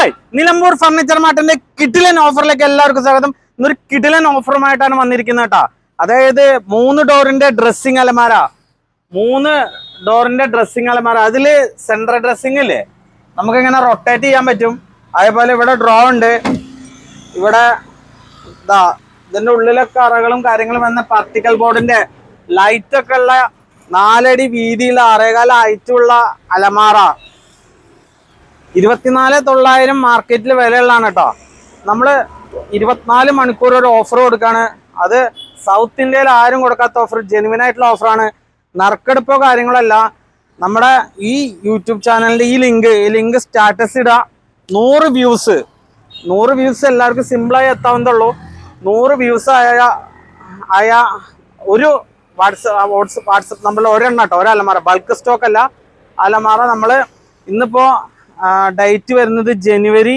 Hi Nilambur furniture മാർട്ടിന്റെ കിടിലൻ ഓഫറിലേക്ക് എല്ലാവർക്കും സ്വാഗതം. ഇന്നൊരു കിടിലൻ ഓഫറുമായിട്ടാണ് വന്നിരിക്കുന്നത് കേട്ടോ അതായത് മൂന്ന് ഡോറിന്റെ ഡ്രസ്സിംഗ് അലമാര. മൂന്ന് ഡോറിന്റെ ഡ്രസ്സിംഗ് അലമാര. അതിൽ സെൻട്രൽ ഡ്രസ്സിംഗ് ഇല്ലേ? നമുക്ക് ഇങ്ങനെ റൊട്ടേറ്റ് ചെയ്യാൻ പറ്റും. അതേപോലെ ഇവിടെ ഡ്രോ ഉണ്ട്. ഇവിടെ ഇതാ ഇതിന്റെ ഉള്ളിലൊക്കെ അറകളും കാര്യങ്ങളും വന്ന പാർട്ടിക്കൽ ബോർഡിന്റെ ലൈറ്റൊക്കെ ഉള്ള നാലടി വീതിയുള്ള അറേകാല ഹൈറ്റുള്ള അലമാറ ഇരുപത്തിനാല് തൊള്ളായിരം മാർക്കറ്റിൽ വിലയുള്ളതാണ് കേട്ടോ. നമ്മൾ ഇരുപത്തിനാല് മണിക്കൂർ ഒരു ഓഫർ കൊടുക്കാണ്. അത് സൗത്ത് ഇന്ത്യയിൽ ആരും കൊടുക്കാത്ത ഓഫർ ജെനുവിൻ ആയിട്ടുള്ള ഓഫറാണ് നറുക്കെടുപ്പോ കാര്യങ്ങളല്ല നമ്മുടെ ഈ യൂട്യൂബ് ചാനലിന്റെ ഈ ലിങ്ക് ഈ ലിങ്ക് സ്റ്റാറ്റസ് ഇടുക നൂറ് വ്യൂസ് നൂറ് വ്യൂസ് എല്ലാവർക്കും സിമ്പിളായി എത്താവുന്നതുള്ളൂ നൂറ് വ്യൂസ് ആയ ആയ ഒരു വാട്സപ്പ് വാട്സപ്പ് വാട്സപ്പ് നമ്പറിൽ ഒരെണ്ണം കേട്ടോ. ഒരു അലമാര ബൾക്ക് സ്റ്റോക്ക് അല്ല. അലമാറ നമ്മൾ ഇന്നിപ്പോ ഡേറ്റ് വരുന്നത് ജനുവരി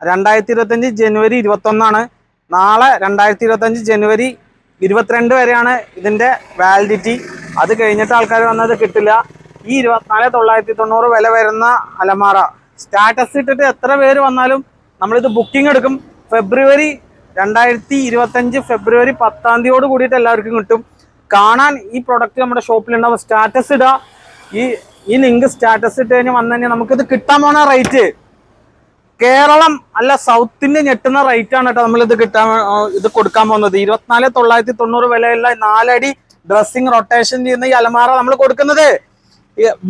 രണ്ടായിരത്തി ഇരുപത്തഞ്ച് ജനുവരി ഇരുപത്തൊന്നാണ്. നാളെ രണ്ടായിരത്തി ഇരുപത്തഞ്ച് ജനുവരി ഇരുപത്തിരണ്ട് വരെയാണ് ഇതിന്റെ വാലിഡിറ്റി അത് കഴിഞ്ഞിട്ട് ആൾക്കാർ വന്നത് കിട്ടില്ല. ഈ ഇരുപത്തിനാല് തൊള്ളായിരത്തി തൊണ്ണൂറ് വില വരുന്ന അലമാറ. സ്റ്റാറ്റസ് ഇട്ടിട്ട് എത്ര പേര് വന്നാലും നമ്മളിത് ബുക്കിംഗ് എടുക്കും. ഫെബ്രുവരി രണ്ടായിരത്തി ഇരുപത്തഞ്ച് ഫെബ്രുവരി പത്താം തീയതിയോട് കൂടിയിട്ട് എല്ലാവർക്കും കിട്ടും. കാണാൻ ഈ പ്രൊഡക്റ്റ് നമ്മുടെ ഷോപ്പിലുണ്ടാവും സ്റ്റാറ്റസ് ഇടുക ഈ ഈ ലിങ്ക് സ്റ്റാറ്റസ് ഇട്ട് കഴിഞ്ഞ് വന്നു കഴിഞ്ഞാൽ നമുക്കിത് കിട്ടാൻ പോണ റേറ്റ് കേരളം അല്ല സൗത്തിന്റെ ഞെട്ടുന്ന റേറ്റ് ആണ് കേട്ടോ ഇത് കിട്ടാൻ ഇത് കൊടുക്കാൻ പോകുന്നത്. ഇരുപത്തിനാല് തൊള്ളായിരത്തി തൊണ്ണൂറ് വിലയുള്ള നാലടി ഡ്രസ്സിംഗ് റൊട്ടേഷൻ ചെയ്യുന്ന ഈ അലമാറ നമ്മൾ കൊടുക്കുന്നത്.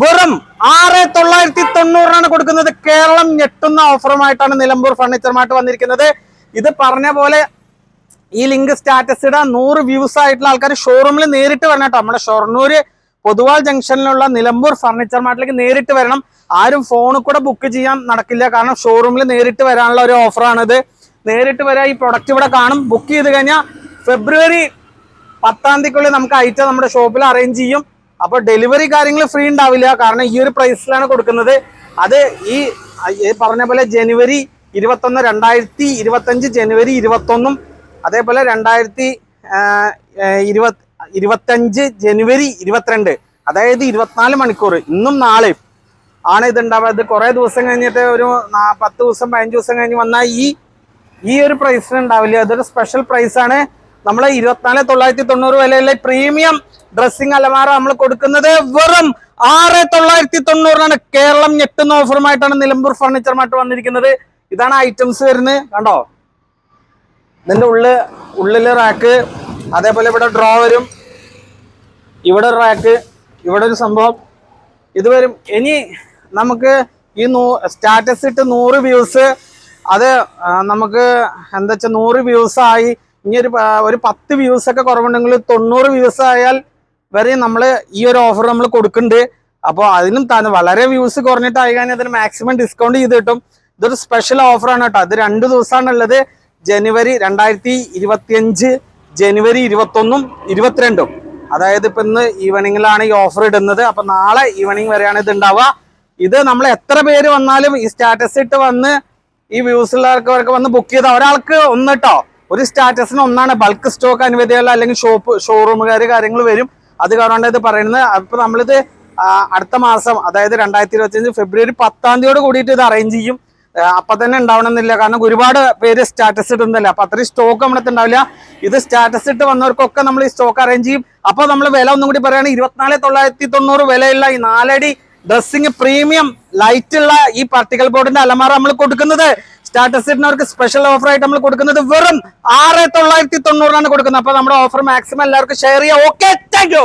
വെറും ആറ് തൊള്ളായിരത്തി തൊണ്ണൂറിനാണ് കൊടുക്കുന്നത്. കേരളം ഞെട്ടുന്ന ഓഫറുമായിട്ടാണ് നിലമ്പൂർ ഫർണിച്ചറുമായിട്ട് വന്നിരിക്കുന്നത്. ഇത് പറഞ്ഞ പോലെ ഈ ലിങ്ക് സ്റ്റാറ്റസ് ഇടാൻ നൂറ് വ്യൂസ് ആയിട്ടുള്ള ആൾക്കാർ ഷോറൂമിൽ നേരിട്ട് വരണം കേട്ടോ. നമ്മുടെ ഷൊർണൂര് പൊതുവാൾ ജംഗ്ഷനിലുള്ള നിലമ്പൂർ ഫർണിച്ചർ മാർട്ടിലേക്ക് നേരിട്ട് വരണം. ആരും ഫോണിൽ കൂടെ ബുക്ക് ചെയ്യാൻ നടക്കില്ല. കാരണം ഷോറൂമിൽ നേരിട്ട് വരാനുള്ള ഒരു ഓഫറാണിത് നേരിട്ട് വരാൻ ഈ പ്രൊഡക്റ്റ് ഇവിടെ കാണും. ബുക്ക് ചെയ്ത് കഴിഞ്ഞാൽ ഫെബ്രുവരി പത്താം തീയതിക്കുള്ളിൽ നമുക്ക് ഐറ്റം നമ്മുടെ ഷോപ്പിൽ അറേഞ്ച് ചെയ്യും. അപ്പോൾ ഡെലിവറി കാര്യങ്ങൾ ഫ്രീ ഉണ്ടാവില്ല. കാരണം ഈ ഒരു പ്രൈസിലാണ് കൊടുക്കുന്നത്. അത് ഈ പറഞ്ഞ പോലെ ജനുവരി ഇരുപത്തൊന്ന് രണ്ടായിരത്തി ജനുവരി ഇരുപത്തൊന്നും അതേപോലെ രണ്ടായിരത്തി ഇരുപത്തി ഇരുപത്തഞ്ച് ജനുവരി ഇരുപത്തിരണ്ട്. അതായത് ഇരുപത്തിനാല് മണിക്കൂർ. ഇന്നും നാളെയും. ആണ് ഇത് ഉണ്ടാവുക ഇത് കുറേ ദിവസം കഴിഞ്ഞിട്ട് ഒരു പത്ത് ദിവസം പതിനഞ്ച് ദിവസം കഴിഞ്ഞ് വന്നാൽ ഈ ഈ ഒരു പ്രൈസിന് ഉണ്ടാവില്ല. അതൊരു സ്പെഷ്യൽ പ്രൈസ് ആണ്. നമ്മൾ ഇരുപത്തിനാല് തൊള്ളായിരത്തി തൊണ്ണൂറ് വിലയിലെ പ്രീമിയം ഡ്രസ്സിംഗ് അലമാര നമ്മൾ കൊടുക്കുന്നത് വെറും ആറ് തൊള്ളായിരത്തി തൊണ്ണൂറിനാണ്. കേരളം ഞെട്ടുന്ന ഓഫറുമായിട്ടാണ് നിലമ്പൂർ ഫർണിച്ചർ മാർട്ട് വന്നിരിക്കുന്നത്. ഇതാണ് ഐറ്റംസ് വരുന്നത്. കണ്ടോ? ഇതിന്റെ ഉള്ളിൽ ഉള്ളിൽ റാക്ക് അതേപോലെ ഇവിടെ ഡ്രോ വരും ഇവിടെ റാക്ക് ഇവിടെ ഒരു സംഭവം. ഇത് വരും. ഇനി നമുക്ക് ഈ നൂ സ്റ്റാറ്റസ് ഇട്ട് നൂറ് വ്യൂസ് അത് നമുക്ക് എന്താ വെച്ചാൽ നൂറ് വ്യൂസ് ആയി. ഇനി ഒരു ഒരു പത്ത് വ്യൂസ് ഒക്കെ കുറവുണ്ടെങ്കിൽ തൊണ്ണൂറ് വ്യൂസ് ആയാൽ വരെ നമ്മൾ ഈ ഒരു ഓഫർ നമ്മൾ കൊടുക്കുന്നുണ്ട്. അപ്പോൾ അതിനും തന്നെ വളരെ വ്യൂസ് കുറഞ്ഞിട്ടായി കഴിഞ്ഞാൽ അതിന് മാക്സിമം ഡിസ്കൗണ്ട് ചെയ്ത് കിട്ടും. ഇതൊരു സ്പെഷ്യൽ ഓഫറാണ് കേട്ടോ. അത് രണ്ട് ദിവസമാണുള്ളത് ജനുവരി രണ്ടായിരത്തി ഇരുപത്തിയഞ്ച്. ജനുവരി ഇരുപത്തൊന്നും ഇരുപത്തിരണ്ടും. അതായത് ഇപ്പൊ ഇന്ന് ഈവനിങ്ങിലാണ് ഈ ഓഫർ ഇടുന്നത്. അപ്പൊ നാളെ ഈവനിങ് വരെയാണ് ഇത് ഉണ്ടാവുക ഇത് നമ്മൾ എത്ര പേര് വന്നാലും ഈ സ്റ്റാറ്റസ് ഇട്ട് വന്ന് ഈ വ്യൂസ് ഉള്ളവർക്ക് വന്ന് ബുക്ക് ചെയ്ത ഒരാൾക്ക് ഒന്ന് കേട്ടോ ഒരു സ്റ്റാറ്റസിന് ഒന്നാണ്. ബൾക്ക് സ്റ്റോക്ക് അനുവദിക്കുക അല്ലെങ്കിൽ ഷോപ്പ് ഷോറൂമുകാർ കാര്യങ്ങൾ വരും. അത് കാരണമാണ് ഇത് പറയുന്നത്. അപ്പൊ നമ്മളിത് അടുത്ത മാസം അതായത് രണ്ടായിരത്തി ഇരുപത്തിയഞ്ച് ഫെബ്രുവരി പത്താം തീയതിയോട് കൂടിയിട്ട് ഇത് അറേഞ്ച് ചെയ്യും. അപ്പൊ തന്നെ ഉണ്ടാവണമെന്നില്ല. കാരണം ഒരുപാട് പേര് സ്റ്റാറ്റസ് ഇടുന്നല്ലേ. അപ്പൊ അത്രയും സ്റ്റോക്ക് നമ്മളത്തെ ഉണ്ടാവില്ല. ഇത് സ്റ്റാറ്റസ് ഇട്ട് വന്നവർക്കൊക്കെ നമ്മൾ ഈ സ്റ്റോക്ക് അറേഞ്ച് ചെയ്യും. അപ്പൊ നമ്മൾ വില ഒന്നും കൂടി പറയുകയാണ് ഇരുപത്തിനാല് തൊള്ളായിരത്തി തൊണ്ണൂറ് വിലയുള്ള ഈ നാലടി ഡ്രസ്സിങ് പ്രീമിയം ലൈറ്റ് ഉള്ള ഈ പാർട്ടിക്കൽ ബോർഡിന്റെ അലമാറ നമ്മൾ കൊടുക്കുന്നത്. സ്റ്റാറ്റസ് ഇടുന്നവർക്ക് സ്പെഷ്യൽ ഓഫർ ആയിട്ട് നമ്മൾ കൊടുക്കുന്നത് വെറും ആറ് തൊള്ളായിരത്തി തൊണ്ണൂറിനാണ് കൊടുക്കുന്നത്. അപ്പൊ നമ്മുടെ ഓഫർ മാക്സിമം എല്ലാവർക്കും ഷെയർ ചെയ്യാം. Okay thank